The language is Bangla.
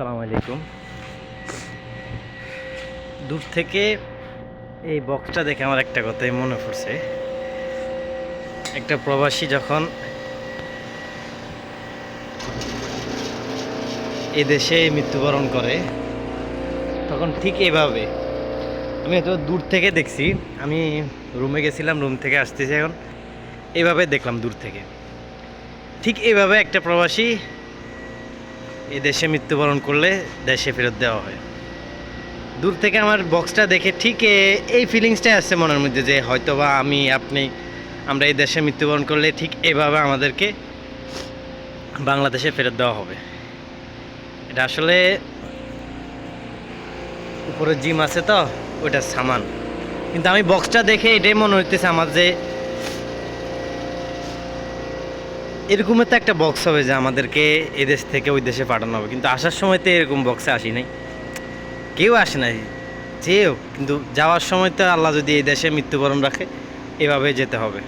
আসসালামু আলাইকুম। দূর থেকে এই বক্সটা দেখে আমার একটা কথাই মনে পড়ছে। একটা প্রবাসী যখন এ দেশে মৃত্যুবরণ করে, তখন ঠিক এইভাবে আমি হয়তো দূর থেকে দেখছি, আমি রুমে গেছিলাম রুম থেকে আসতেছি এখন এইভাবে দেখলাম দূর থেকে। ঠিক এইভাবে একটা প্রবাসী এই দেশে মৃত্যুবরণ করলে দেশে ফেরত দেওয়া হয়। দূর থেকে আমার বক্সটা দেখে ঠিক এই ফিলিংসটাই আসছে মনের মধ্যে যে হয়তোবা আমি, আপনি, আমরা এই দেশে মৃত্যুবরণ করলে ঠিক এভাবে আমাদেরকে বাংলাদেশে ফেরত দেওয়া হবে। এটা আসলে উপরে জিম আছে তো, ওইটা সামান। কিন্তু আমি বক্সটা দেখে এটাই মনে হইতেছে আমার যে এরকমও তো একটা বক্স হবে যে আমাদেরকে এদেশ থেকে ওই দেশে পাঠানো হবে। কিন্তু আসার সময় তো এরকম বক্সে আসি নাই। কেউ আসে নাই। যেও কিন্তু যাওয়ার সময় তো আল্লাহ যদি এই দেশে মৃত্যুবরণ রাখে, এভাবে যেতে হবে।